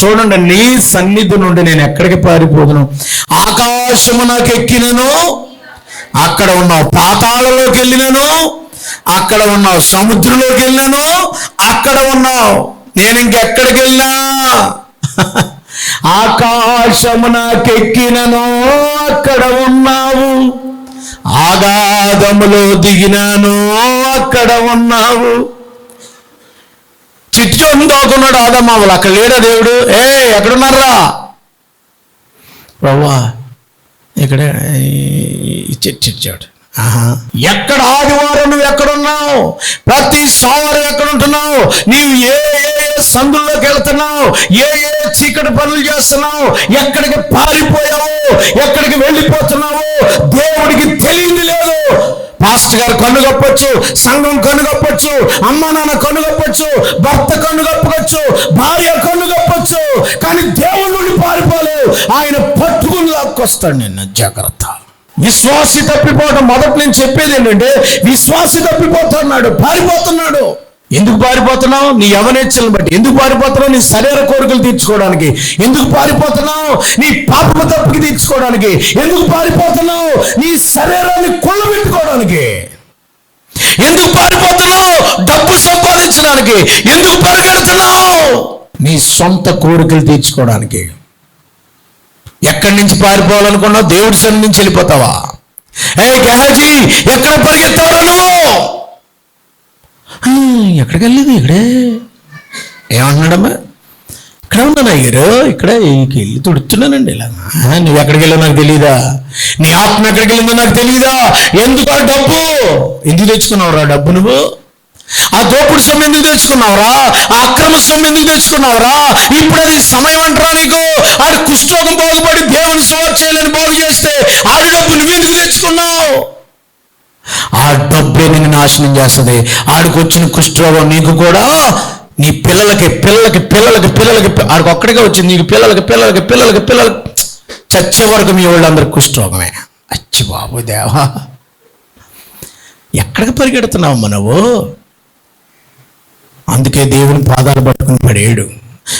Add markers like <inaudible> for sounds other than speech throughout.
చూడండి నీ సన్నిధి నుండి నేను ఎక్కడికి పారిపోదును? ఆకాశము నాకు ఎక్కినను అక్కడ ఉన్నావు పాతాళలోకి వెళ్ళినను అక్కడ ఉన్నావు సముద్రంలోకి వెళ్ళినను అక్కడ ఉన్నావు. నేను ఇంకెక్కడికి వెళ్ళినా? <laughs> ఆకాశము నాకెక్కినను అక్కడ ఉన్నావు. ఆగాధములో దిగినాను అక్కడ ఉన్నావు. చిట్టు దోకున్నాడు ఆదమావులు అక్కడ లేడా దేవుడు? ఏ ఎక్కడున్నారా ప్రవ్వా ఇక్కడ ఆహా. ఎక్కడ ఆదివారం నువ్వు ఎక్కడున్నావు? ప్రతి సోమవారం ఎక్కడ ఉంటున్నావు నీవు ఏ ఏ సందుల్లోకి వెళ్తున్నావు? ఏ ఏ చీకటి పనులు చేస్తున్నావు? ఎక్కడికి పారిపోయావు? ఎక్కడికి వెళ్ళిపోతున్నావు? దేవుడికి తెలియదు లేదు. పాస్టర్ గారు కన్ను కప్పొచ్చు సంఘం కన్ను కప్పొచ్చు అమ్మ నాన్న కన్ను కప్పొచ్చు భర్త కన్ను కప్పొచ్చు భార్య కన్ను కప్పొచ్చు కానీ దేవుడి నుండి పారిపోలేవు. ఆయన పట్టుకుని లాక్కొస్తాడు నిన్న. జాగ్రత్త. విశ్వాసి తప్పిపోవడం మొదటి నేను చెప్పేది ఏంటంటే విశ్వాసి తప్పిపోతున్నాడు పారిపోతున్నాడు. ఎందుకు పారిపోతున్నావు? నీ యవనేచ్ఛలను బట్టి. ఎందుకు పారిపోతున్నావు? నీ శరీర కోరికలు తీర్చుకోవడానికి. ఎందుకు పారిపోతున్నావు? నీ పాపము తప్పుకి తీర్చుకోవడానికి. ఎందుకు పారిపోతున్నావు? నీ శరీరాన్ని కొల్లబెట్టుకోవడానికి ఎందుకు పారిపోతున్నావు? డబ్బు సంపాదించడానికి. ఎందుకు పరిగెడుతున్నావు? నీ సొంత కోరికలు తీర్చుకోవడానికి. ఎక్కడి నుంచి పారిపోవాలనుకున్నావు? దేవుడి సన్ని నుంచి వెళ్ళిపోతావా? ఏ గేహాజీ ఎక్కడ పరిగెత్తావు నువ్వు? ఎక్కడికి వెళ్ళేది ఇక్కడే? ఏమంటున్నాడమ్మా? ఇక్కడ ఉన్నాను అయ్యారు ఇక్కడ వెళ్ళి తుడుతున్నానండి ఇలా. నువ్వు ఎక్కడికి వెళ్ళావు నాకు తెలియదా నీ ఆత్మ ఎక్కడికి వెళ్ళిందో నాకు తెలియదా ఎందుకు ఆ డబ్బు? ఎందుకు తెచ్చుకున్నావురా డబ్బు నువ్వు? ఆ దోపుడు సొమ్ము ఎందుకు తెచ్చుకున్నావురా? ఆ అక్రమ సొమ్ము ఎందుకు తెచ్చుకున్నావురా? ఇప్పుడు అది సమయం అంటారా నీకు? ఆడు కుష్ఠోగం బాగుపడి దేవుని సేవ చేయలేని బాగు చేస్తే ఆడి డబ్బు నువ్వు ఎందుకు తెచ్చుకున్నావు? ఆ డబ్బే నేను నాశనం చేస్తుంది. ఆడికి వచ్చిన కుష్ఠరోగం నీకు కూడా. నీ పిల్లలకి పిల్లలకి పిల్లలకి పిల్లలకి ఆడికి ఒక్కడిగా వచ్చింది. నీకు పిల్లలకి పిల్లలకి పిల్లలకి పిల్లలకి. చచ్చే వరకు మీ వాళ్ళందరూ కుష్ఠరోగమే. అచ్చి బాబు దేవా. ఎక్కడికి పరిగెడుతున్నావు మనవు అందుకే దేవుని పాదాలు పట్టుకుని పడేడు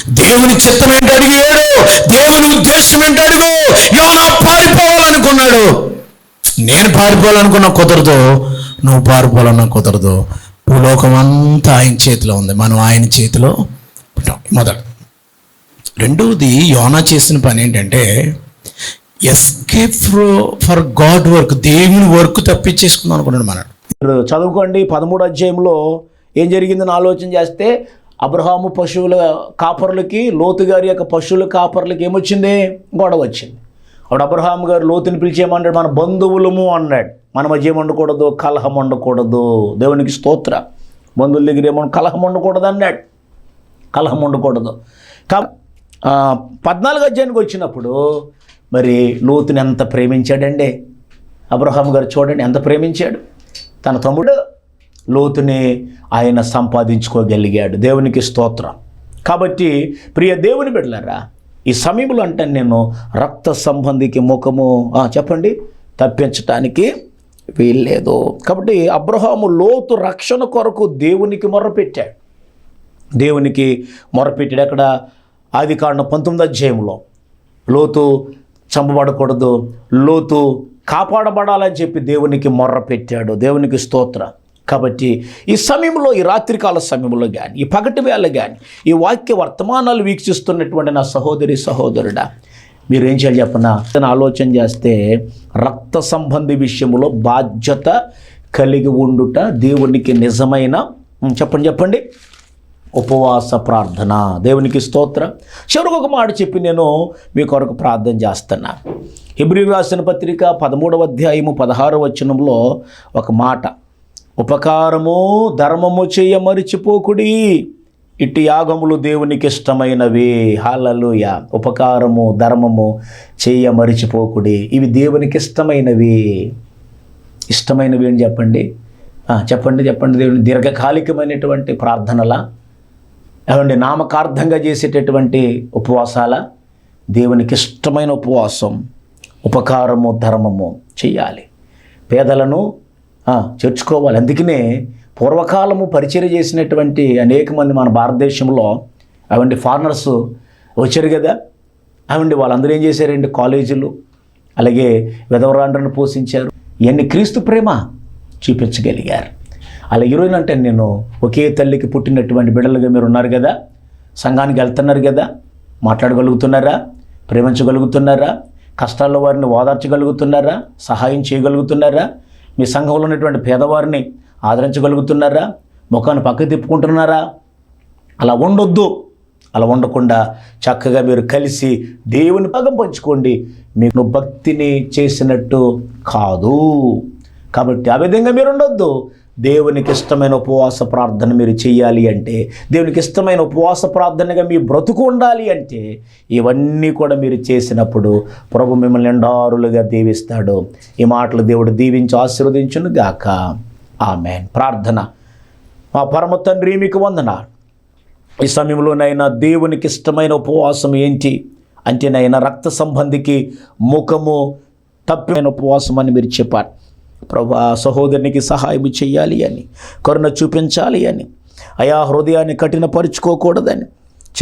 దేవుని చిత్తం ఏంటి అడిగాడు దేవుని ఉద్దేశం ఏంటి అడుగు? యోనా పారిపోవాలనుకున్నాడు. నేను పారిపోవాలనుకున్న కుదరదు నువ్వు పారిపోవాలన్న కుదరదు. భూలోకం అంతా ఆయన చేతిలో ఉంది. మనం ఆయన చేతిలో ఉంటాం రెండవది యోనా చేసిన పని ఏంటంటే ఎస్కేప్ ఫర్ గాడ్ వర్క్ దేవుని వర్క్ తప్పించేసుకుందాం అనుకున్నాడు మన చదువుకోండి పదమూడు అధ్యాయంలో ఏం జరిగిందని ఆలోచన చేస్తే అబ్రహాము పశువుల కాపర్లకి లోతు గారి యొక్క పశువుల కాపర్లకి ఏమొచ్చింది? గొడవ వచ్చింది. అప్పుడు అబ్రహాం గారు లోతుని పిలిచేయమన్నాడు మన బంధువులము అన్నాడు. మన మధ్య ఏం కలహం ఉండకూడదు దేవునికి స్తోత్ర. బంధువుల దగ్గర ఏమో కలహం ఉండకూడదు అన్నాడు. కలహం ఉండకూడదు కా పద్నాలుగు అధ్యాయానికి వచ్చినప్పుడు మరి లోతుని ఎంత ప్రేమించాడండి? అబ్రహాం గారు చూడండి ఎంత ప్రేమించాడు? తన తమ్ముడు లోతుని ఆయన సంపాదించుకోగలిగాడు. దేవునికి స్తోత్రం. కాబట్టి ప్రియ దేవుని బిడ్డలారా ఈ సమయంలో అంటే నేను రక్త సంబంధికి ముఖము చెప్పండి. తప్పించటానికి వీల్లేదు. కాబట్టి అబ్రహాము లోతు రక్షణ కొరకు దేవునికి మొరపెట్టాడు. దేవునికి మొరపెట్టాడు అక్కడ ఆది కారణం పంతొమ్మిది అధ్యాయంలో. లోతు చంపబడకూడదు లోతు కాపాడబడాలని చెప్పి దేవునికి మొర్ర పెట్టాడు దేవునికి స్తోత్ర. కాబట్టి ఈ సమయంలో ఈ రాత్రికాల సమయంలో కానీ ఈ పగటి వేళ కానీ ఈ వాక్య వర్తమానాలు వీక్షిస్తున్నటువంటి నా సహోదరి సహోదరుడా మీరు ఏం చేయాలి చెప్పనా? తను ఆలోచన చేస్తే రక్త సంబంధి విషయంలో బాధ్యత కలిగి ఉండుట దేవునికి నిజమైన చెప్పండి చెప్పండి. ఉపవాస ప్రార్థన. దేవునికి స్తోత్రం. చివరికి ఒక మాట చెప్పి నేను మీ కొరకు ప్రార్థన చేస్తున్నా. హిబ్రి రాసిన పత్రిక పదమూడవ అధ్యాయము పదహారు వచనంలో ఒక మాట. ఉపకారము ధర్మము చేయ మరిచిపోకుడి. ఇట్టి యాగములు దేవునికి ఇష్టమైనవి హాలలుయ ఉపకారము ధర్మము చేయ మరిచిపోకుడి. ఇవి దేవునికి ఇష్టమైనవి ఇష్టమైనవి అని చెప్పండి చెప్పండి చెప్పండి దేవుని దీర్ఘకాలికమైనటువంటి ప్రార్థనల ఏమండి నామకార్థంగా చేసేటటువంటి ఉపవాసాల దేవునికి ఇష్టమైన ఉపవాసం ఉపకారము ధర్మము చేయాలి. పేదలను చేర్చుకోవాలి. అందుకనే పూర్వకాలము పరిచయం చేసినటువంటి అనేక మంది మన భారతదేశంలో అవండి ఫారినర్స్ వచ్చారు కదా. అవండి వాళ్ళందరూ ఏం చేశారండి కాలేజీలు అలాగే విధవరాండ్రను పోషించారు. ఇవన్నీ క్రీస్తు ప్రేమ చూపించగలిగారు. అలా ఈరోజు అంటే నేను ఒకే తల్లికి పుట్టినటువంటి బిడ్డలుగా మీరు ఉన్నారు కదా. సంఘానికి వెళ్తున్నారు కదా. మాట్లాడగలుగుతున్నారా? ప్రేమించగలుగుతున్నారా? కష్టాల్లో వారిని ఓదార్చగలుగుతున్నారా? సహాయం చేయగలుగుతున్నారా? మీ సంఘంలో ఉన్నటువంటి పేదవారిని ఆదరించగలుగుతున్నారా? ముఖాన్ని పక్కకు తిప్పుకుంటున్నారా? అలా ఉండొద్దు. అలా ఉండకుండా చక్కగా మీరు కలిసి దేవుని పగం పంచుకోండి. మీకు భక్తిని చేసినట్టు కాదు. కాబట్టి ఆ విధంగా మీరు ఉండొద్దు. దేవునికి ఇష్టమైన ఉపవాస ప్రార్థన మీరు చేయాలి అంటే దేవునికి ఇష్టమైన ఉపవాస ప్రార్థనగా మీ బ్రతుకు ఉండాలి అంటే ఇవన్నీ కూడా మీరు చేసినప్పుడు ప్రభు మిమ్మల్ని ఎండారులుగా దీవిస్తాడు. ఈ మాటలు దేవుడు దీవించి ఆశీర్వదించును గాక. ఆమెన్. ప్రార్థన. మా పరమ తండ్రి మీకు వందనాలు. ఈ సమయంలోనైనా దేవునికి ఇష్టమైన ఉపవాసం ఏంటి? అంటే నైనా రక్త సంబంధికి ముఖము తప్పిన ఉపవాసం అని మీరు చెప్పారు ప్రభా సహోదరునికి సహాయం చేయాలి అని కరుణ చూపించాలి అని అయా హృదయాన్ని కఠినపరుచుకోకూడదని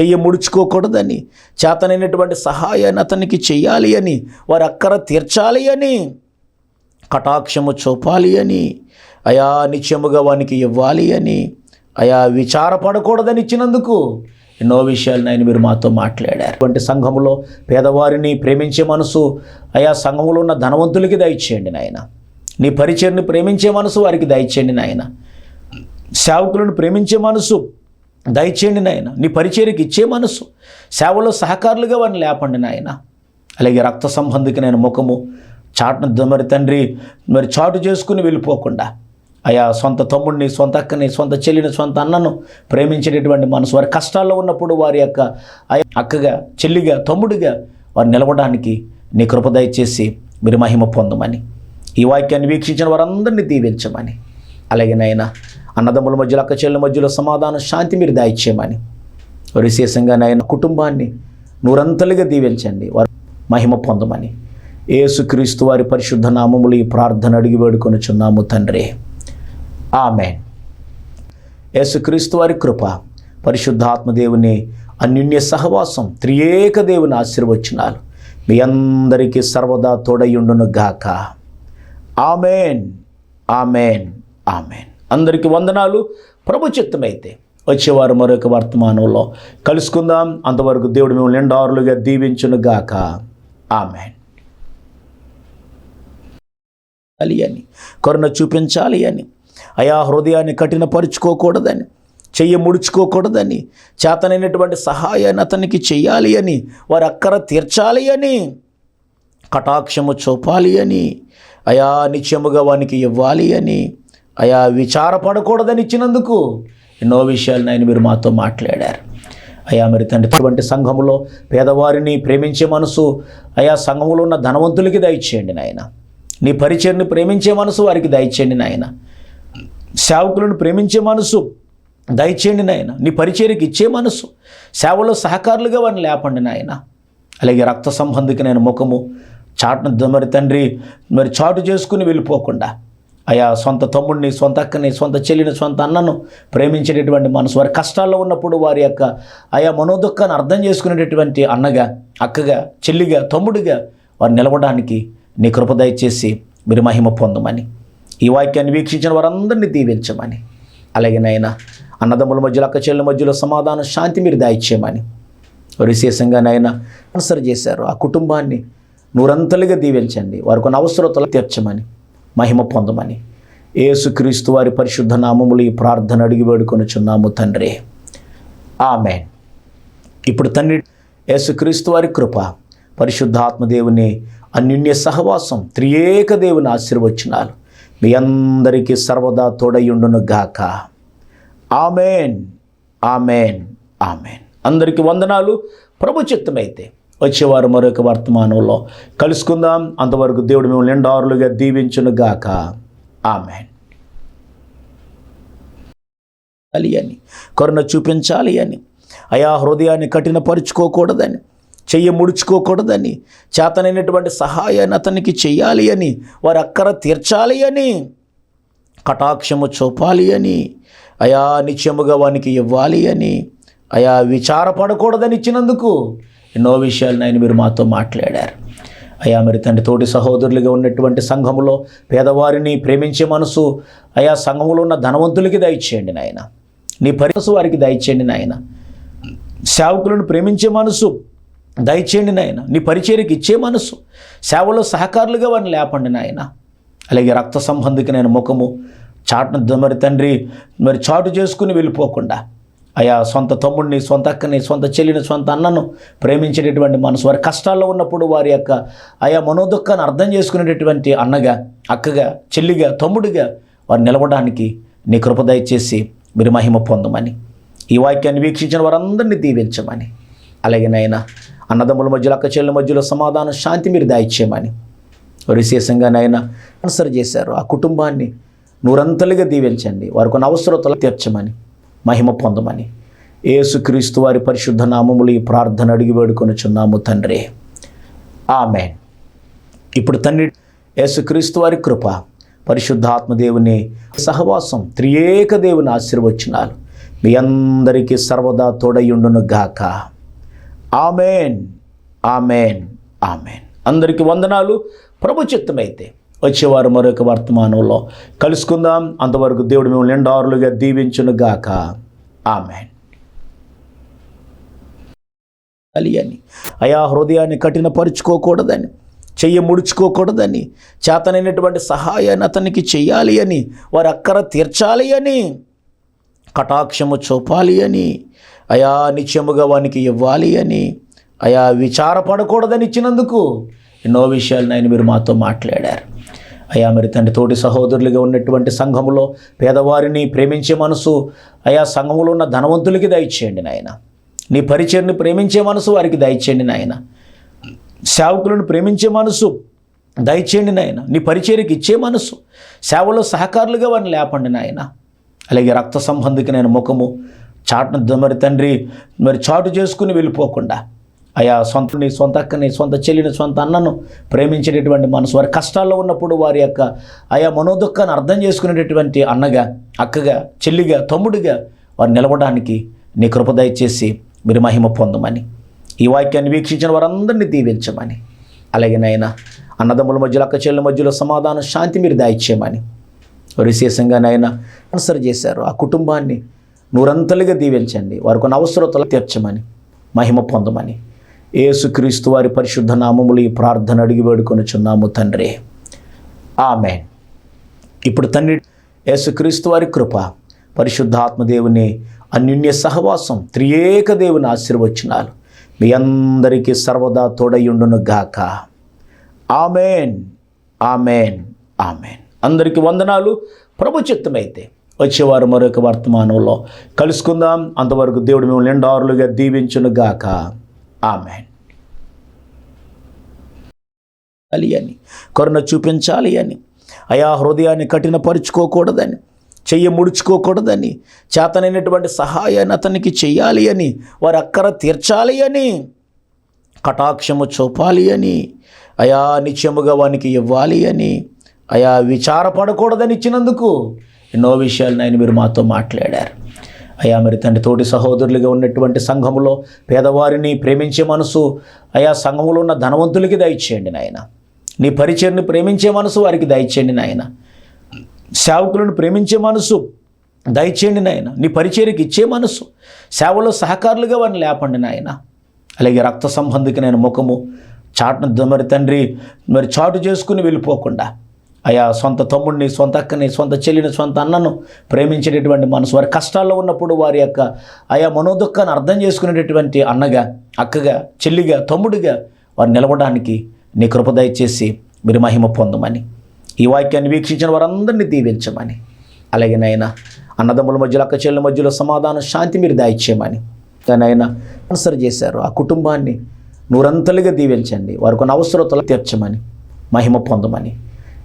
చెయ్యి ముడుచుకోకూడదని చేతనైనటువంటి సహాయాన్ని అతనికి చేయాలి అని వారి అక్కర తీర్చాలి అని కటాక్షము చూపాలి అని అయా నిత్యముగా వానికి ఇవ్వాలి అని అయా విచారపడకూడదని ఇచ్చినందుకు ఎన్నో విషయాలు ఆయన మీరు మాతో మాట్లాడారు. అటువంటి సంఘములో పేదవారిని ప్రేమించే మనసు అయా సంఘములో ఉన్న ధనవంతులకి దయచేయండి నాయన. నీ పరిచయని ప్రేమించే మనసు వారికి దయచేయండి నాయన. సేవకులను ప్రేమించే మనసు దయచేయండి నాయన. నీ పరిచయకి ఇచ్చే మనసు సేవలో సహకారులుగా వారిని లేపండి నాయన. అలాగే రక్త సంబంధికి నేను ముఖము చాటును మరి తండ్రి మరి చాటు చేసుకుని వెళ్ళిపోకుండా అయా సొంత తమ్ముడిని సొంత అక్కని సొంత చెల్లిని సొంత అన్నను ప్రేమించేటటువంటి మనసు వారి కష్టాల్లో ఉన్నప్పుడు వారి యొక్క అక్కగా చెల్లిగా తమ్ముడిగా వారు నిలవడానికి నీ కృప దయచేసి మీరు మహిమ పొందమని. ఈ వాక్యాన్ని వీక్షించిన వారందరినీ దీవించమని. అలాగే నాయన అన్నదమ్ముల మధ్యలో అక్క చెల్లెల మధ్యలో సమాధానం శాంతి మీరు దాయిచ్చేయమని. విశేషంగా నాయన కుటుంబాన్ని నూరంతలుగా దీవించండి. వారు మహిమ పొందమని. ఏసుక్రీస్తు వారి పరిశుద్ధ నామములు ఈ ప్రార్థన అడిగి వేడుకొనుచున్నాము తండ్రి. ఆమె యేసుక్రీస్తు వారి కృప పరిశుద్ధాత్మదేవుని అన్యున్య సహవాసం త్రియేక దేవుని ఆశీర్వచనాలు మీ అందరికీ సర్వదా తోడయుండును గాక ఆమెన్ ఆమెన్ ఆమెన్. అందరికీ వందనాలు. ప్రభు చిత్తమైతే వచ్చేవారు మరొక వర్తమానంలో కలుసుకుందాం. అంతవరకు దేవుడు మిమ్మల్ని నిండారులుగా దీవించును గాక. ఆమెన్. అని కరుణ చూపించాలి అని అయా హృదయాన్ని కఠినపరుచుకోకూడదని చెయ్యి ముడుచుకోకూడదని చేతనైనటువంటి సహాయాన్ని అతనికి చెయ్యాలి అని వారి అక్కర తీర్చాలి అని కటాక్షము చూపాలి అని అయా నిత్యముగా వానికి ఇవ్వాలి అని. అయా విచారపడకూడదని ఇచ్చినందుకు ఎన్నో విషయాలు నాయన మీరు మాతో మాట్లాడారు. అయా మరి తండ్రి అటువంటి సంఘములో పేదవారిని ప్రేమించే మనసు అయా సంఘములో ఉన్న ధనవంతులకి దయచేయండి నాయన. నీ పరిచయని ప్రేమించే మనసు వారికి దయచేయండి నాయన. సేవకులను ప్రేమించే మనసు దయచేయండి నాయన. నీ పరిచయకి ఇచ్చే మనసు సేవలో సహకారులుగా వారిని లేపండి నాయన. అలాగే రక్త సంబంధికి నేను ముఖము చాటును మరి తండ్రి మరి చాటు చేసుకుని వెళ్ళిపోకుండా. అయా సొంత తమ్ముడిని సొంత అక్కని సొంత చెల్లిని సొంత అన్నను ప్రేమించేటటువంటి మనసు వారి కష్టాల్లో ఉన్నప్పుడు వారి యొక్క ఆయా మనోదుఖాన్ని అర్థం చేసుకునేటటువంటి అన్నగా అక్కగా చెల్లిగా తమ్ముడిగా వారు నిలవడానికి నీ కృప దయచేసి మీరు మహిమ పొందమని ఈ వాక్యాన్ని వీక్షించిన వారందరినీ దీవించమని అలాగే నాయన అన్నదమ్ముల మధ్యలో అక్క చెల్లెల మధ్యలో సమాధానం శాంతి మీరు దాయిచ్చేయమని విశేషంగా నాయన ఆన్సర్ చేశారు. ఆ కుటుంబాన్ని నూరంతలుగా దీవించండి. వారి కొన్ని అవసరతలు తీర్చమని మహిమ పొందమని. ఏసుక్రీస్తు వారి పరిశుద్ధ నామములు ఈ ప్రార్థన అడిగి వేడుకొనుచున్నాము తండ్రి. ఆమెన్. ఇప్పుడు తండ్రి యేసుక్రీస్తు వారి కృప పరిశుద్ధాత్మదేవుని అన్యున్య సహవాసం త్రియేక దేవుని ఆశీర్వచనాలు మీ అందరికీ సర్వదా తోడయుండును గాక. ఆమెన్. ఆమెన్. ఆమెన్. అందరికీ వందనాలు. ప్రభు చిత్తమైతే వచ్చేవారు మరొక వర్తమానంలో. కలుసుకుందాం. అంతవరకు దేవుడు మిమ్మల్ని నిండారులుగా దీవించును గాక ఆమె అని. కరుణ చూపించాలి అని. అయా హృదయాన్ని కఠినపరుచుకోకూడదని. చెయ్యి ముడుచుకోకూడదని. చేతనైనటువంటి సహాయాన్ని అతనికి చెయ్యాలి అని. వారి అక్కర తీర్చాలి అని. కటాక్షము చూపాలి అని. అయా నిత్యముగా వానికి ఇవ్వాలి అని. అయా విచారపడకూడదని ఇచ్చినందుకు. ఎన్నో విషయాలు నాయన మీరు మాతో మాట్లాడారు. అయా మరి తండ్రి తోటి సహోదరులుగా ఉన్నటువంటి సంఘములో పేదవారిని ప్రేమించే మనసు అయా సంఘములో ఉన్న ధనవంతులకి దయచేయండి నాయన. నీ పరిమసు వారికి దయచేయండి నాయన. సేవకులను ప్రేమించే మనసు దయచేయండి నాయన. నీ పరిచయకి ఇచ్చే మనసు సేవలో సహకారులుగా వారిని లేపండి నాయన. అలాగే రక్త సంబంధికి నేను ముఖము చాటును మరి తండ్రి మరి చాటు చేసుకుని వెళ్ళిపోకుండా అయా సొంత తమ్ముడిని సొంత అక్కని సొంత చెల్లిని సొంత అన్నను ప్రేమించేటటువంటి మనసు వారి కష్టాల్లో ఉన్నప్పుడు వారి యొక్క ఆయా మనోదుఖాన్ని అర్థం చేసుకునేటటువంటి అన్నగా అక్కగా చెల్లిగా తమ్ముడిగా వారు నిలవడానికి నీ కృప దయచేసి మీరు మహిమ పొందమని ఈ వాక్యాన్ని వీక్షించిన వారందరినీ దీవించమని అలాగే నాయన అన్నదమ్ముల మధ్యలో అక్క చెల్లెల మధ్యలో సమాధానం శాంతి మీరు దాయిచ్చేయమని విశేషంగా నాయన ఆన్సర్ చేశారు. ఆ కుటుంబాన్ని నూరంతలుగా దీవించండి. వారికి కొన్ని అవసరతలు తీర్చమని మహిమ పొందమని. ఏసుక్రీస్తు వారి పరిశుద్ధ నామములు ఈ ప్రార్థన అడిగి వేడుకొనుచున్నాము తండ్రి. ఆమెన్. ఇప్పుడు తండ్రి యేసుక్రీస్తు వారి కృప పరిశుద్ధాత్మదేవుని సహవాసం త్రియేక దేవుని ఆశీర్వచనాలు మీ అందరికీ సర్వదా తోడయుండును గాక. ఆమెన్. ఆమెన్. ఆమెన్. అందరికీ వందనాలు. ప్రభు చిత్తమైతే వచ్చేవారు మరొక వర్తమానంలో. కలుసుకుందాం. అంతవరకు దేవుడు మేము నిండారులుగా దీవించును గాక ఆమెన్. అని అయా హృదయాన్ని కఠినపరుచుకోకూడదని చెయ్యి ముడుచుకోకూడదని చేతనైనటువంటి సహాయాన్ని అతనికి చెయ్యాలి అని వారి అక్కర తీర్చాలి అని కటాక్షము చూపాలి అని అయా నిత్యముగా వానికి ఇవ్వాలి అని అయా విచారపడకూడదని ఇచ్చినందుకు ఎన్నో విషయాలు ఆయన మీరు మాతో మాట్లాడారు. అయా మరి తండ్రి తోటి సహోదరులుగా ఉన్నటువంటి సంఘములో పేదవారిని ప్రేమించే మనసు అయా సంఘములో ఉన్న ధనవంతులకి దయచేయండి నాయన. నీ పరిచయని ప్రేమించే మనసు వారికి దయచేయండి నాయన. సేవకులను ప్రేమించే మనసు దయచేయండి నాయన. నీ పరిచయకి ఇచ్చే మనసు సేవలో సహకారులుగా వారిని లేపండి నాయన. అలాగే రక్త సంబంధికమైన ముఖము చాటున మరి తండ్రి మరి చాటు చేసుకుని వెళ్ళిపోకుండా అయా సొంతని సొంత అక్కని సొంత చెల్లిని సొంత అన్నను ప్రేమించేటటువంటి మనసు వారి కష్టాల్లో ఉన్నప్పుడు వారి యొక్క ఆయా మనోదుఖాన్ని అర్థం చేసుకునేటటువంటి అన్నగా అక్కగా చెల్లిగా తమ్ముడిగా వారు నిలవడానికి నీ కృప దయచేసి మీరు మహిమ పొందమని ఈ వాక్యాన్ని వీక్షించిన వారందరినీ దీవించమని అలాగే నాయన అన్నదమ్ముల మధ్యలో అక్క చెల్లెల మధ్యలో సమాధానం శాంతి మీరు దాయిచ్చేయమని విశేషంగా నాయన ఆన్సర్ చేశారు. ఆ కుటుంబాన్ని నూరంతలుగా దీవించండి. వారికి ఉన్న అవసరతలు తీర్చమని మహిమ పొందమని ఏసుక్రీస్తు వారి పరిశుద్ధ నామములు ఈ ప్రార్థన అడిగి వేడుకొనుచున్నాము తండ్రి. ఆమెన్. ఇప్పుడు తండ్రి యేసుక్రీస్తు వారి కృప పరిశుద్ధాత్మదేవుని అన్యున్య సహవాసం త్రియేక దేవుని ఆశీర్వచనాలు మీ అందరికీ సర్వదా తోడయుండును గాక. ఆమెన్. ఆమెన్. ఆమెన్. అందరికీ వందనాలు. ప్రభు చిత్తమైతే వచ్చేవారు మరొక వర్తమానంలో కలుసుకుందాం. అంతవరకు దేవుడు మేము నిండారులుగా దీవించును గాక. ఆమెన్. అని కరుణ చూపించాలి అని అయా హృదయాన్ని కఠినపరుచుకోకూడదని చెయ్యి ముడుచుకోకూడదని చేతనైనటువంటి సహాయాన్ని అతనికి చెయ్యాలి అని వారి అక్కర తీర్చాలి అని కటాక్షము చూపాలి అని అయా నిత్యముగా వానికి ఇవ్వాలి అని అయా విచారపడకూడదని ఇచ్చినందుకు ఎన్నో విషయాలు ఆయన మీరు మాతో మాట్లాడారు. అయా మరి తండ్రి తోటి సహోదరులుగా ఉన్నటువంటి సంఘములో పేదవారిని ప్రేమించే మనసు అయా సంఘములో ఉన్న ధనవంతులకి దయచేయండి నాయన. నీ పరిచయని ప్రేమించే మనసు వారికి దయచేయండి నాయన. సేవకులను ప్రేమించే మనసు దయచేయండి నాయన. నీ పరిచయకి ఇచ్చే మనసు సేవలో సహకారులుగా వారిని లేపండి నాయన. అలాగే రక్త సంబంధికమైన ముఖము చాటును మరి తండ్రి మరి చాటు చేసుకుని వెళ్ళిపోకుండా అయా సొంత తమ్ముడిని సొంత అక్కని సొంత చెల్లిని సొంత అన్నను ప్రేమించేటటువంటి మనసు వారి కష్టాల్లో ఉన్నప్పుడు వారి యొక్క ఆయా మనోదుఖాన్ని అర్థం చేసుకునేటటువంటి అన్నగా అక్కగా చెల్లిగా తమ్ముడిగా వారు నిలవడానికి నీ కృప దయచేసి మీరు మహిమ పొందమని ఈ వాక్యాన్ని వీక్షించిన వారందరినీ దీవించమని అలాగే నాయన అన్నదమ్ముల మధ్యలో అక్క చెల్లెల మధ్యలో సమాధానం శాంతి మీరు దాయిచ్చేయమని కానీ ఆయన ఆన్సర్ చేశారు. ఆ కుటుంబాన్ని నూరంతలుగా దీవించండి. వారికి కొన్ని అవసరతలు తీర్చమని మహిమ పొందమని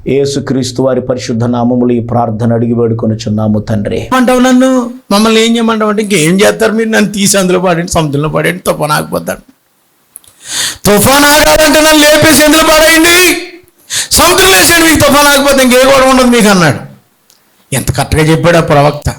ఏసుక్రీస్తు వారి పరిశుద్ధ నామములు ఈ ప్రార్థన అడిగి వేడుకొనుచున్నాము తండ్రి. అంటావు నన్ను? మమ్మల్ని ఏం చేయమంటావు అంటే ఇంకేం చేస్తారు మీరు? నన్ను తీసి అందులో పడేయండి సముద్రంలో పడేయండి తుఫాన్ ఆగిపోతాడు తుఫాన్ ఆగాలంటే నన్ను లేపేసి ఎందులో పడేయండి? సముద్రం వేసేయండి మీకు తుఫాన్ ఆగిపోతే ఇంకే కూడా ఉండదు మీకు అన్నాడు ఎంత కరెక్ట్గా చెప్పాడు ఆ ప్రవక్త.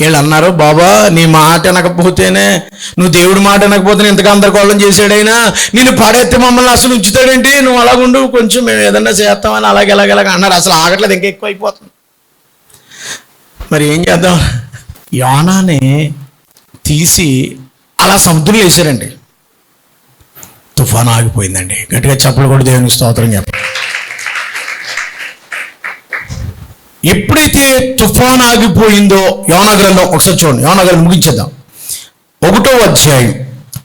వీళ్ళు అన్నారు బాబా నీ మాట అనకపోతేనే నువ్వు దేవుడి మాట వినకపోతే ఇంతగా అందరికోళ్ళం చేసాడైనా నేను పడేస్తే మమ్మల్ని అసలు ఉంచుతాడేంటి? నువ్వు అలాగుండు కొంచెం మేము ఏదన్నా చేస్తామని అలాగే అలాగే అలాగే అన్నారు. అసలు ఆగట్లేదు ఇంకా ఎక్కువ అయిపోతుంది. మరి ఏం చేద్దాం? యోనాని తీసి అలా సముద్రంలో వేశారండి. తుఫాను ఆగిపోయిందండి. గట్టిగా చెప్పలు కూడా దేవునికి స్తోత్రం చెప్పండి ఎప్పుడైతే తుఫాన్ ఆగిపోయిందో యోనా ఒకసారి చూడండి. యోనా ముగించేద్దాం. ఒకటో అధ్యాయం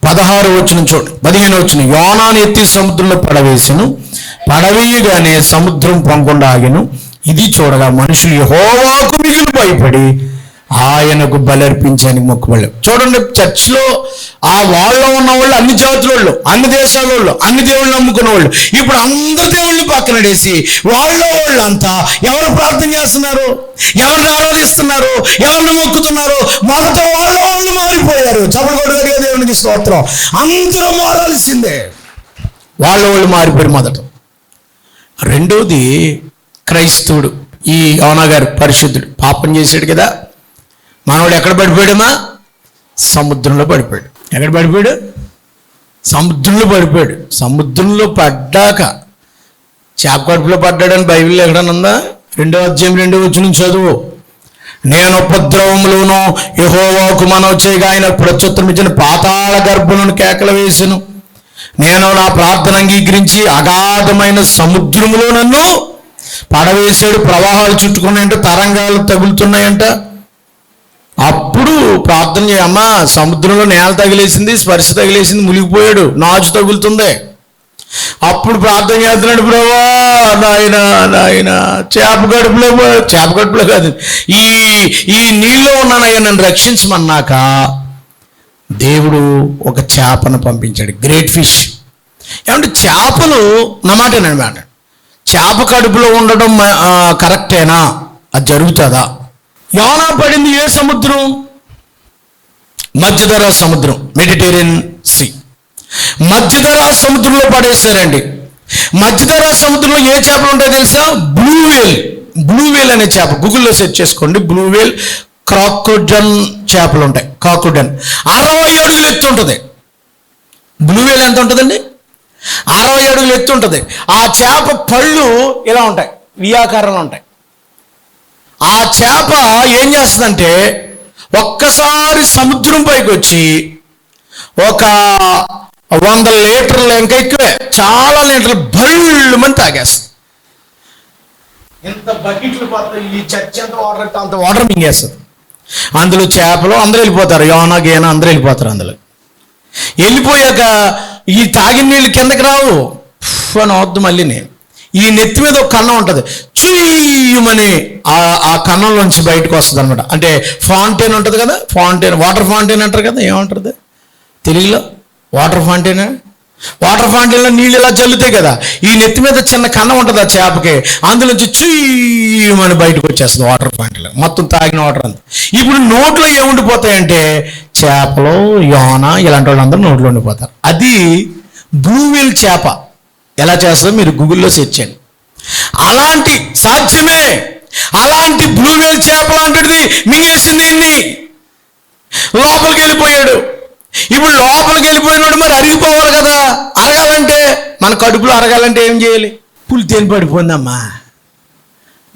పదహారు వచ్చిన చోటు పదిహేను వచ్చిన యోనాను ఎత్తి సముద్రంలో పడవేసను. పడవేయగానే సముద్రం పొంగకుండా ఆగాను ఇది చూడగా మనుషులు హోవాకు మిగిలి భయపడి ఆయనకు బలర్పించని మొక్కుబడి చూడండి చర్చిలో ఆ వాళ్ళలో ఉన్న వాళ్ళు అన్ని జాతుల వాళ్ళు అన్ని దేశాల వాళ్ళు అన్ని దేవుళ్ళు నమ్ముకున్న వాళ్ళు ఇప్పుడు అందరు దేవుళ్ళు పక్కనడేసి వాళ్ళలో వాళ్ళంతా ఎవరు ప్రార్థన చేస్తున్నారు? ఎవరిని ఆరాధిస్తున్నారు? ఎవరిని మొక్కుతున్నారు? మొదట వాళ్ళ వాళ్ళు మారిపోయారు. చపలగొడగడిగా దేవునికి స్తోత్రం. అందరూ మారాల్సిందే. వాళ్ళ వాళ్ళు మారిపోయారు మొదట. రెండోది క్రైస్తవుడు ఈ యోనా గారు పరిశుద్ధుడు. పాపం చేశాడు కదా? మనవాడు ఎక్కడ పడిపోయాడమ్మా? సముద్రంలో పడిపోయాడు. ఎక్కడ పడిపోయాడు? సముద్రంలో పడిపోయాడు. సముద్రంలో పడ్డాక చేప కడుపులో పడ్డాడని బైబిల్ ఎక్కడన్నా ఉందా? రెండో అధ్యాయం రెండో వచ్చిన చదువు. నేను ఉపద్రవములోను యహోవాకు మనవ చేయగా ఆయన ప్రత్యుత్తరం ఇచ్చిన పాతాళ గర్భులను కేకలు వేసెను. నేను నా ప్రార్థన అంగీకరించి అగాధమైన సముద్రములో నన్ను పడవేసాడు ప్రవాహాలు చుట్టుకున్నాయంట తరంగాలు తగులుతున్నాయంట. అప్పుడు ప్రార్థన చేయమ్మా సముద్రంలో నేల తగిలేసింది స్పర్శ తగిలేసింది మునిగిపోయాడు నాచు తగులుతుంది. అప్పుడు ప్రార్థన చేస్తున్నాడు ప్రభా నాయన నాయన చేప గడుపులో చేప గడుపులో కాదు ఈ ఈ నీళ్ళలో ఉన్నానయ్యా నన్ను రక్షించమన్నాక దేవుడు ఒక చేపను పంపించాడు గ్రేట్ ఫిష్. ఏమంటే చేపలు నా మాట? చేప కడుపులో ఉండడం కరెక్టేనా? అది జరుగుతుందా? యోనా పడింది ఏ సముద్రం? మధ్యధరా సముద్రం మెడిటేరియన్ సీ మధ్యధరా సముద్రంలో పడేశారండి. మధ్యధరా సముద్రంలో ఏ చేపలు ఉంటాయో తెలుసా? బ్లూ వేల్ బ్లూ వేల్ అనే చేప. గూగుల్లో సెర్చ్ చేసుకోండి. బ్లూ వేల్ క్రాకోడన్ చేపలు ఉంటాయి. కాకుడన్ అరవై అడుగులు ఎత్తు ఉంటుంది. బ్లూ వేల్ ఎంత ఉంటుందండి? అరవై అడుగులు ఎత్తు ఉంటుంది. ఆ చేప పళ్ళు ఇలా ఉంటాయి. వియాకారంలో ఉంటాయి. ఆ చేప ఏం చేస్తుందంటే ఒక్కసారి సముద్రం పైకి వచ్చి ఒక వంద లీటర్లు ఇంకా ఎక్కువే చాలా లీటర్లు బళ్ళు మంది తాగేస్తుంది. ఎంత బకెట్లు ఈ చర్చ ఎంత వాటర్ అంత వాటర్ మింగేస్తుంది. అందులో చేపలు అందరూ వెళ్ళిపోతారు యోనా గేనా అందరూ వెళ్ళిపోతారు అందులో. వెళ్ళిపోయాక ఈ తాగిన నీళ్ళు కిందకి రావు. అని వద్దు మళ్ళీని ఈ నెత్తి మీద ఒక కన్నం ఉంటుంది. చూయమని ఆ ఆ కన్నంలోంచి బయటకు వస్తుంది అనమాట అంటే ఫాంటైన్ ఉంటుంది కదా ఫాంటైన్ వాటర్ ఫాంటైన్ అంటారు కదా ఏమంటారు తెలుగులో? Water fountain? వాటర్ ఫాంటైన్లో నీళ్ళు ఇలా చల్లుతాయి కదా ఈ నెత్తి మీద చిన్న కన్నం ఉంటుంది ఆ చేపకి అందులోంచి చూయమని బయటకు వచ్చేస్తుంది వాటర్ ఫాంటైన్ మొత్తం తాగిన వాటర్ అంతా. ఇప్పుడు నోట్లో ఏముండిపోతాయంటే చేపలు యోన ఇలాంటి వాళ్ళందరూ నోట్లో ఉండిపోతారు. అది బ్లూవెల్ చేప. ఎలా చేస్తుందో మీరు గూగుల్లో సెర్చ్ చేయండి. అలాంటి సాధ్యమే. అలాంటి బ్లూవెల్ చేప లాంటిది మింగేసింది ఇన్ని లోపలికి వెళ్ళిపోయాడు ఇప్పుడు లోపలికి వెళ్ళిపోయినాడు మరి అరిగిపోవాలి కదా. అరగాలంటే మన కడుపులో అరగాలంటే ఏం చేయాలి? పులి తేని పడిపోయిందమ్మా.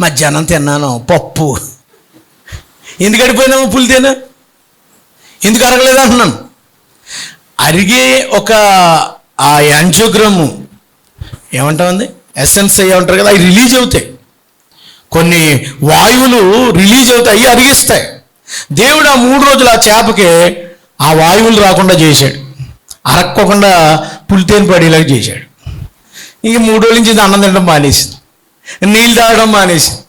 మధ్యాహ్నం తిన్నాను పప్పు. ఎందుకు అడిపోయిందమ్మా పులి తేను ఎందుకు అరగలేదు అంటున్నాను అరిగే ఒక ఆ యాంజియోగ్రాము ఏమంటామండి ఎస్ఎన్స్ ఉంటారు కదా అవి రిలీజ్ అవుతాయి. కొన్ని వాయువులు రిలీజ్ అవుతాయి అవి అరిగిస్తాయి. దేవుడు ఆ మూడు రోజులు ఆ చేపకి ఆ వాయువులు రాకుండా చేశాడు. అరక్కోకుండా పులితేని పడేలాగా చేశాడు. ఇంక మూడు రోజుల నుంచి ఇది అన్నం తినడం మానేసింది. నీళ్ళు తాగడం మానేసింది.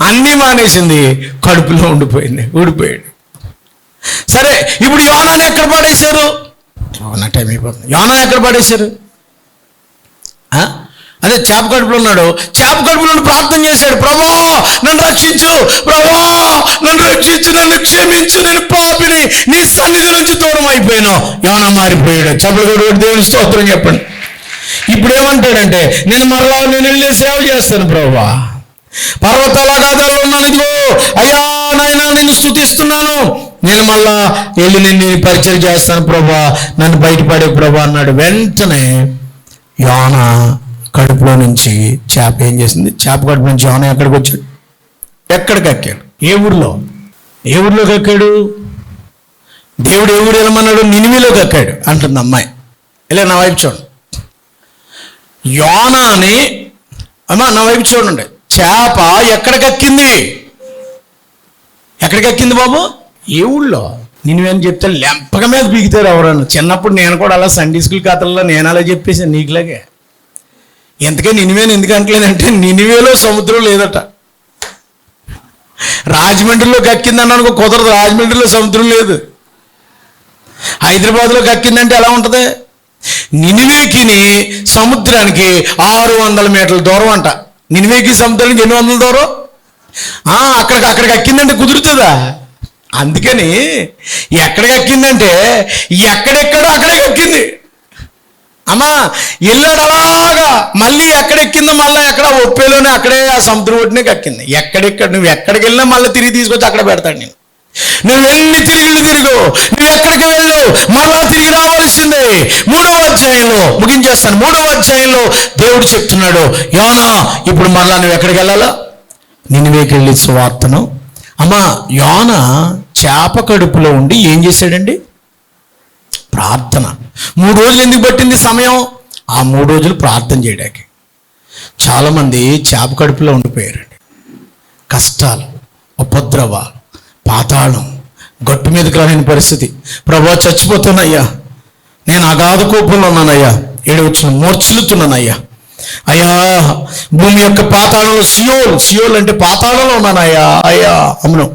అన్నీ మానేసింది కడుపులో ఉండిపోయింది ఊడిపోయాడు. సరే ఇప్పుడు యోనాన్ని ఎక్కడ పడేశారు? యోనా టైం అయిపోతుంది. యోనా ఎక్కడ పడేశారు? ఆ? అదే చేప కడుపులో ఉన్నాడు. చేప కడుపులో ప్రార్థన చేశాడు. ప్రభా నన్ను రక్షించు. ప్రభా నన్ను రక్షించు నన్ను క్షమించు నేను పాపిని నీ సన్నిధి నుంచి దూరం అయిపోయాను. యోనా మారిపోయాడు. చేపల కడుపు దేవుని స్తోత్రం చెప్పండి. ఇప్పుడు ఏమంటాడంటే నేను మరలా నేను వెళ్ళి సేవ చేస్తాను ప్రభా. పర్వతాల గాథలో ఉన్నాను ఇదిగో. అయ్యా నాయనా నేను స్థుతిస్తున్నాను నేను మళ్ళా వెళ్ళి నేను పరిచయం చేస్తాను ప్రభా. నన్ను బయటపడే ప్రభా అన్నాడు. వెంటనే యోనా కడుపులో నుంచి చేప ఏం చేసింది? చేప కడుపు నుంచి యోన ఎక్కడికి వచ్చాడు? ఎక్కడికి ఎక్కాడు? ఏ ఊర్లో? ఏ ఊర్లోకి ఎక్కాడు? దేవుడు ఏ ఊరు వెళ్ళమన్నాడు? నినిమిలోకి ఎక్కాడు అంటుంది అమ్మాయి. ఇలా నా వైపు చూడండి యోన అని అమ్మా నా వైపు చూడండి. చేప ఎక్కడికెక్కింది ఎక్కడికెక్కింది ఎక్కడికి ఎక్కింది బాబు? ఏ ఊళ్ళో? నేను చెప్తే లెంపక మీద పీకుతారు ఎవరన్నా. చిన్నప్పుడు నేను కూడా అలా సండే స్కూల్ కథల్లో నేను అలా చెప్పేసాను నీకులాగే. ఎంతకే నినివేని ఎందుకు అంటలేనంటే నినివేలో సముద్రం లేదట. రాజమండ్రిలో ఎక్కిందని కుదరదు రాజమండ్రిలో సముద్రం లేదు. హైదరాబాద్లో ఎక్కిందంటే ఎలా ఉంటుంది? నినివేకిని సముద్రానికి ఆరు వందల మీటర్ల దూరం అంట. నినివేకి సముద్రానికి ఎన్ని వందల దూరం? అక్కడికి అక్కడికి అక్కిందంటే కుదురుతుందా? అందుకని ఎక్కడికి అక్కిందంటే ఎక్కడెక్కడో అక్కడే ఎక్కింది అమ్మా వెళ్ళాడు అలాగా మళ్ళీ ఎక్కడెక్కిందో మళ్ళీ ఎక్కడ ఒప్పేలోనే అక్కడే ఆ సముద్రం ఒడ్డునే ఎక్కింది ఎక్కడెక్కడ నువ్వు ఎక్కడికి వెళ్ళినా మళ్ళీ తిరిగి తీసుకొచ్చి అక్కడ పెడతాడు నేను నువ్వు ఎన్ని తిరిగిలు తిరుగు నువ్వు ఎక్కడికి వెళ్ళు మళ్ళా తిరిగి రావాల్సిందే. మూడవ అధ్యాయంలో ముగించేస్తాను. మూడవ అధ్యాయంలో దేవుడు చెప్తున్నాడు యోనా ఇప్పుడు మళ్ళా నువ్వు ఎక్కడికి వెళ్ళాలా? నినివేకి వెళ్ళి సువార్తను అమ్మా యోన చేప కడుపులో ఉండి ఏం చేశాడండి? ప్రార్థన. మూడు రోజులు ఎందుకు పట్టింది సమయం? ఆ మూడు రోజులు ప్రార్థన చేయడానికి. చాలామంది చేప కడుపులో ఉండిపోయారండి. కష్టాలు ఉపద్రవాలు పాతాళం గట్టు మీదకి రాని పరిస్థితి. ప్రభా చచ్చిపోతున్నాయ్యా నేను అగాధ కోపంలో ఉన్నానయ్యా. ఏడవచ్చిన మూర్చిల్లుతున్నానయ్యా అయ్యా భూమి యొక్క పాతాళంలో సియోల్ సియోల్ అంటే పాతాళంలో ఉన్నానయ్యా. అయ్యా అమ్మును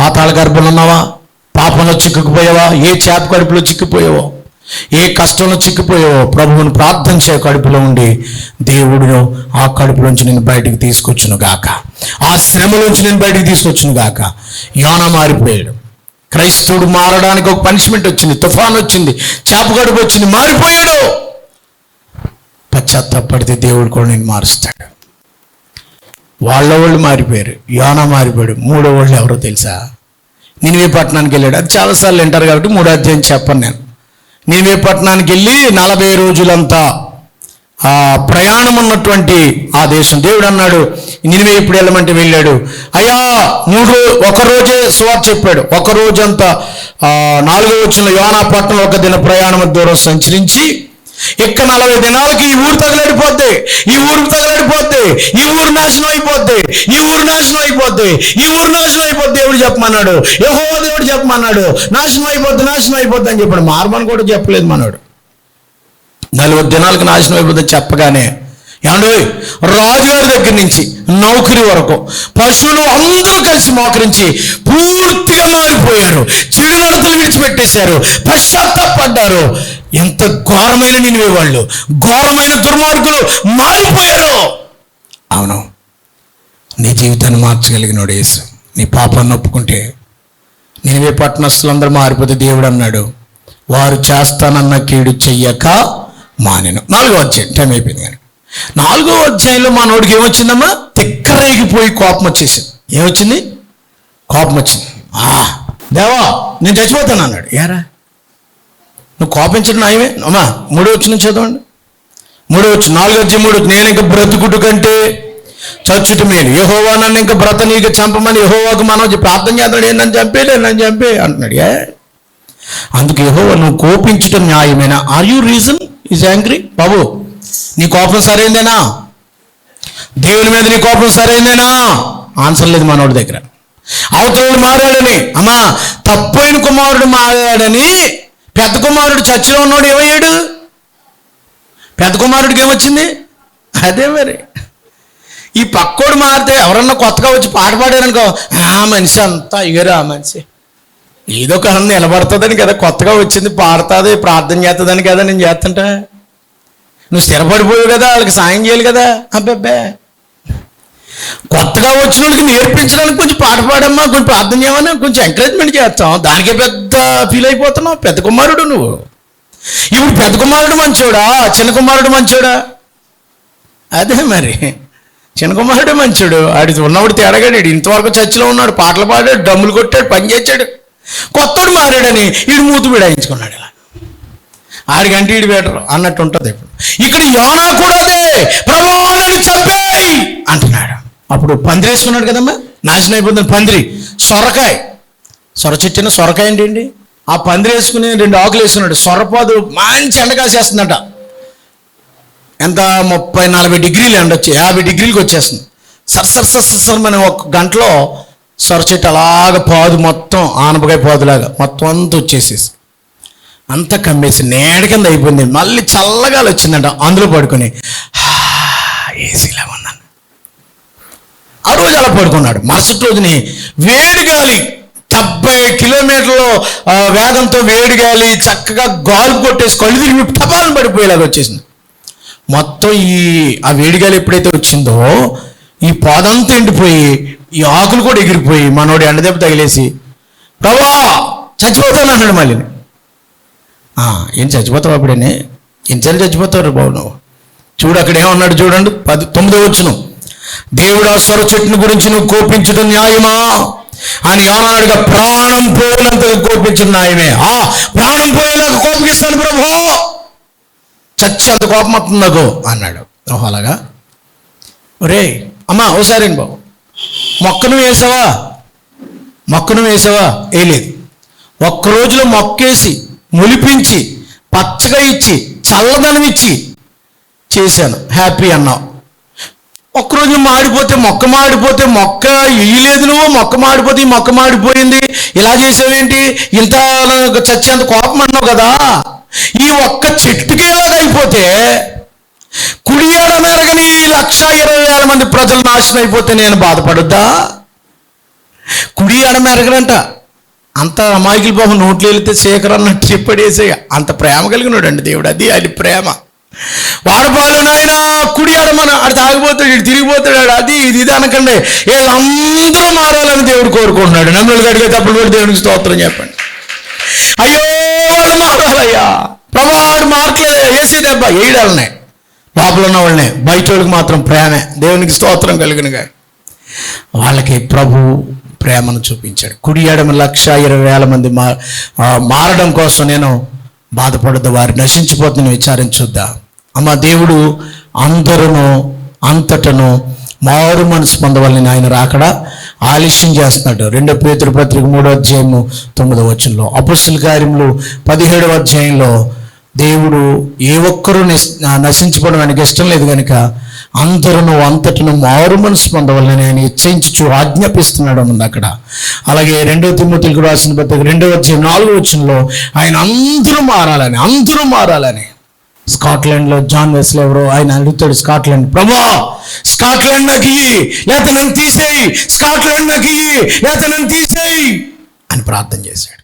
పాతాళ గర్భంలో ఉన్నావా? పాపంలో చిక్కుకుపోయావా? ఏ చేప కడుపులో చిక్కుపోయావో ఏ కష్టంలో చిక్కిపోయావో ప్రభువును ప్రార్థన చేయ కడుపులో ఉండి దేవుడు ఆ కడుపులోంచి నేను బయటికి తీసుకొచ్చును గాక. ఆ శ్రమలోంచి నేను బయటికి తీసుకొచ్చును గాక. యోన మారిపోయాడు. క్రైస్తవుడు మారడానికి ఒక పనిష్మెంట్ వచ్చింది తుఫాన్ వచ్చింది చేప కడుపు వచ్చింది మారిపోయాడు. పశ్చాత్తాపడితే దేవుడు కూడా నేను మారుస్తాడు. వాళ్ళ వాళ్ళు మారిపోయారు యోన మారిపోయాడు. మూడో వాళ్ళు ఎవరో తెలుసా? నినివే పట్టణానికి వెళ్ళాడు. అది చాలాసార్లు వింటారు కాబట్టి మూడో అధ్యాయం చెప్పను నేను. నీవే పట్టణానికి వెళ్ళి నలభై రోజులంతా ఆ ప్రయాణం ఉన్నటువంటి ఆ దేశం. దేవుడు అన్నాడు నినివే ఇప్పుడు వెళ్ళమంటే వెళ్ళాడు. అయ్యా మూడు రోజు ఒకరోజే సువార్ చెప్పాడు. ఒక రోజంతా నాలుగో వచ్చిన యోనా పట్టణం ఒక దిన ప్రయాణం దూరం సంచరించి ఇక్కడ నలభై దినాలకి ఈ ఊరు తగలడిపోద్ది. ఈ ఊరు తగలడిపోద్ది. ఈ ఊరు నాశనం అయిపోద్ది. ఈ ఊరు నాశనం అయిపోద్ది. ఈ ఊరు నాశనం అయిపోద్ది. దేవుడు చెప్పమన్నాడు. యహో దేవుడు చెప్పమన్నాడు. నాశనం అయిపోద్ది నాశనం అయిపోద్ది అని చెప్పాడు. మార్మని కూడా చెప్పలేదు మనోడు. నలభై దినాలకు నాశనం అయిపోద్ది చెప్పగానే ఏమండి? రాజుగారి దగ్గర నుంచి నౌకరి వరకు పశువులు అందరూ కలిసి మోకరించి పూర్తిగా మారిపోయారు. చెడు నడతలు విడిచిపెట్టేశారు. పశ్చాత్తాపడ్డారు. ఎంత ఘోరమైన నినివే వాళ్ళు. ఘోరమైన దుర్మార్గులు మారిపోయారు. అవును. నీ జీవితాన్ని మార్చగలిగినోడు యేసు. నీ పాపాన్ని ఒప్పుకుంటే నినివే పట్టణస్తులందరూ మారిపోతే దేవుడు అన్నాడు. వారు చేస్తానన్న కీడు చెయ్యక మానేను. నాలుగో అధ్యాయం. టైం అయిపోయింది కానీ. నాలుగో అధ్యాయంలో మా నోడికి ఏమొచ్చిందమ్మా? తిక్కరేగిపోయి కోపం వచ్చేసింది. ఏమొచ్చింది? కోపం వచ్చింది. దేవా నేను చచ్చిపోతాను అన్నాడు. ఏరా? నువ్వు కోపించడం నాయమే అమ్మా మూడో వచ్చిన చదవండి. మూడో వచ్చి నాలుగో వచ్చి మూడు నేను ఇంకా బ్రతుకుడు కంటే చచ్చుట మేలు. యహోవా నన్ను ఇంకా బ్రత నీకు చంపమని యహోవాకు మనం ప్రార్థన చేస్తాడు ఏ నన్ను చంపేలే నన్ను చంపే అంటున్నాడు. ఏ? అందుకు యహోవా నువ్వు కోపించడం న్యాయమేనా? Are you reason is angry బాబు నీ కోపం సరైందేనా? దేవుని మీద నీ కోపం సరైందేనా? ఆన్సర్ లేదు మనోడి దగ్గర. అవతలుడు మారాడని అమ్మా తప్పైన కుమారుడు మారాడని పెద్ద కుమారుడు చర్చిలో ఉన్నాడు ఏమయ్యాడు పెద్ద కుమారుడికి ఏమొచ్చింది? అదే మరి. ఈ పక్కోడు మారితే ఎవరన్నా కొత్తగా వచ్చి పాట పాడారనుకో ఆ మనిషి అంతా అయ్యారు ఆ మనిషి. ఏదో ఒక నిలబడుతుందని కదా కొత్తగా వచ్చింది పాడుతుంది ప్రార్థన చేస్తుందని కదా నేను చేస్తుంటా. నువ్వు స్థిరపడిపోయావు కదా వాళ్ళకి సాయం చేయాలి కదా. అబ్బబ్బే. కొత్తగా వచ్చిన వాళ్ళకి నేర్పించడానికి కొంచెం పాట పాడమ్మా కొంచెం ప్రార్థన చేయమని కొంచెం ఎంకరేజ్మెంట్ చేస్తాం. దానికే పెద్ద ఫీల్ అయిపోతున్నావు. పెద్ద కుమారుడు నువ్వు. ఇప్పుడు పెద్ద కుమారుడు మంచోడా? చిన్న కుమారుడు మంచోడా? అదే మరి. చిన్న కుమారుడు మంచోడు. ఆడి ఉన్నవాడు తేడగాడు. ఇంతవరకు చర్చిలో ఉన్నాడు. పాటలు పాడాడు. డమ్ములు కొట్టాడు. పని చేశాడు. కొత్తడు మారాడని ఈడు మూతు విడాయించుకున్నాడు ఇలా. ఆడికంటే ఈడు బెటర్ అన్నట్టు ఉంటుంది ఇప్పుడు. ఇక్కడ యోనా కూడా అదే. ప్రభావాలను చంపేయి అంటున్నాడు. అప్పుడు పందిరి వేసుకున్నాడు కదమ్మా? నాశనం అయిపోతుంది పందిరి. సొరకాయ. సొర చెట్టిన సొరకాయ ఏంటండి ఆ పందిరి వేసుకుని రెండు ఆకులు వేసుకున్నాడు. సొరపాదు మంచి ఎండ కాసేస్తుందట. ఎంత? ముప్పై నలభై డిగ్రీలు ఎండ వచ్చి యాభై డిగ్రీలకు వచ్చేస్తుంది. Sir sir sir sir sir మన ఒక గంటలో సొర చెట్టు అలాగ పాదు మొత్తం ఆనపకాయ పాదులాగా మొత్తం అంతా వచ్చేసేసి అంతా కమ్మేసి నేడ కింద అయిపోయింది. మళ్ళీ చల్లగాలు వచ్చిందంట అందులో పడుకొని "హా, ఆ రోజు అలా పడుకున్నాడు. మరుసటి రోజుని వేడి గాలి డెబ్బై కిలోమీటర్ల వేగంతో వేడి గాలి చక్కగా గాలి కొట్టేసి కళ్ళు తిరిగి టపాలను పడిపోయేలాగా వచ్చేసింది. మొత్తం ఈ ఆ వేడిగాలి ఎప్పుడైతే వచ్చిందో ఈ పాదంతా ఎండిపోయి ఈ ఆకులు కూడా ఎగిరిపోయి మనోడు ఎండదెబ్బ తగిలేసి ప్రభా చచ్చిపోతాను అన్నాడు మళ్ళీ. ఏం చచ్చిపోతావు అప్పుడేనే? ఎన్నిసార్లు చచ్చిపోతావు బాబు నువ్వు? చూడు అక్కడ ఏమన్నాడు చూడండి. పది తొమ్మిదో వచ్చును. దేవుడు ఆ సొర చెట్టుని గురించి నువ్వు కోపించడం న్యాయమా? అని ఏమన్నాడుగా ప్రాణం పోయినంతగా కోపించడం న్యాయమే. ఆ ప్రాణం పోయేలాగా కోపగిస్తాను ప్రభు. చచ్చి అంత కోపం వస్తుంది నాకు అన్నాడు. ఓహో అలాగా? ఒరే అమ్మా ఓసారి బాబు. మొక్కను వేసావా? మొక్కను వేసావా? వేయలేదు ఒక్క రోజులో మొక్కేసి ములిపించి పచ్చగా ఇచ్చి చల్లదనం ఇచ్చి చేశాను. హ్యాపీ అన్నావు. ఒక్కరోజు మాడిపోతే మొక్క మాడిపోతే మొక్క ఇయ్యలేదు నువ్వు మొక్క మాడిపోతే ఈ మొక్క మాడిపోయింది. ఇలా చేసావేంటి? ఇంత చచ్చేంత కోపం అన్నావు కదా. ఈ ఒక్క చెట్టుకే అయిపోతే కుడి మెరగని లక్ష ఇరవై వేల మంది ప్రజలు నాశనం అయిపోతే నేను బాధపడుద్దా? కుడి ఏడ మెరగడంట అంత అమాయకులు బాబు నోట్లు వెళితే శేఖర్ అన్నట్టు చెప్పడేసేయ అంత ప్రేమ కలిగినాడు అండి దేవుడు. అది అది ప్రేమ. వాడపాలు నాయన కుడి ఆడమన ఆడు తాగిపోతాడు ఇటు తిరిగిపోతాడు అది ఇది ఇది అనకండి. వీళ్ళందరూ మారాలని దేవుడు కోరుకుంటున్నాడు. నమ్ములు గడిగే తప్పుడు కూడా దేవునికి స్తోత్రం చెప్పండి. అయ్యో వాళ్ళు మారాలయ్యా. ప్రభావాడు మార్చలేదు మార్కలేదు వేసే దెబ్బ ఏడాలనే లోపల ఉన్న వాళ్ళనే బయట వాళ్ళకి మాత్రం ప్రేమే. దేవునికి స్తోత్రం కలిగినగా. వాళ్ళకి ప్రభు ప్రేమను చూపించాడు. కుడి ఎడమ లక్ష ఇరవై వేల మంది మా మారడం కోసం నేను బాధపడద్దు వారు నశించిపోతున్న విచారం చూద్దాం అమ్మ దేవుడు అందరును అంతటను మారు మనసు పొందవాలని ఆయన రాకడా? ఆలస్యం చేస్తున్నాడు. రెండో పేతుడు పత్రిక మూడో అధ్యాయము తొమ్మిదో వచనంలో. అపుస్తుల కార్యములు పదిహేడవ అధ్యాయంలో దేవుడు ఏ ఒక్కరూ నశించుకోవడం ఆయనకి ఇష్టం లేదు కనుక అందరూ అంతటిను మారు మనసు పొందవాలని ఆయన ఇచ్చయించు ఆజ్ఞాపిస్తున్నాడు ఉంది అక్కడ. అలాగే రెండవ తిమ్మతులకు రాసిన పత్రిక రెండవ అధ్యాయం నాలుగో వచనంలో ఆయన అందరూ మారాలని అందరూ మారాలని. స్కాట్లాండ్లో జాన్ వెస్లో ఎవరో ఆయన అడుగుతాడు స్కాట్లాండ్ ప్రభా స్కాట్లాండ్ నాకు లేత నన్ను తీసేయి స్కాట్లాండ్ నాకు లేత నన్ను తీసేయి అని ప్రార్థన చేశాడు.